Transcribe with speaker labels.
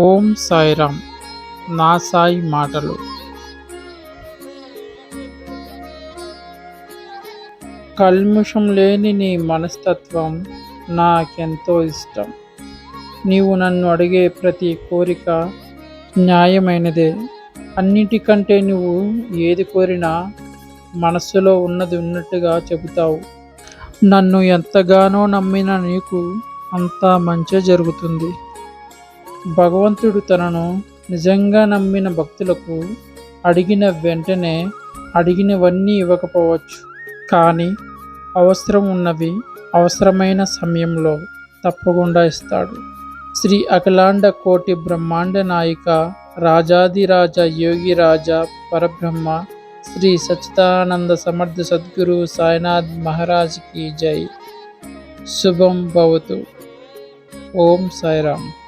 Speaker 1: ఓం సాయిరామ్. నా సాయి మాటలు. కల్ముషం లేని నీ మనస్తత్వం నాకెంతో ఇష్టం. నీవు నన్ను అడిగే ప్రతి కోరిక న్యాయమైనదే. అన్నిటికంటే నువ్వు ఏది కోరినా మనస్సులో ఉన్నది ఉన్నట్టుగా చెబుతావు. నన్ను ఎంతగానో నమ్మిన నీకు అంతా మంచి జరుగుతుంది. భగవంతుడు తనను నిజంగా నమ్మిన భక్తులకు అడిగిన వెంటనే అడిగినవన్నీ ఇవ్వకపోవచ్చు. కానీ అవసరం ఉన్నవి అవసరమైన సమయంలో తప్పకుండా ఇస్తాడు. శ్రీ అఖిలాండ కోటి బ్రహ్మాండ నాయిక రాజాదిరాజ యోగి రాజా పరబ్రహ్మ శ్రీ సచిదానంద సమర్థ సద్గురు సాయినాథ్ మహారాజ్కి జై. శుభం భవతు. ఓం సాయిరామ్.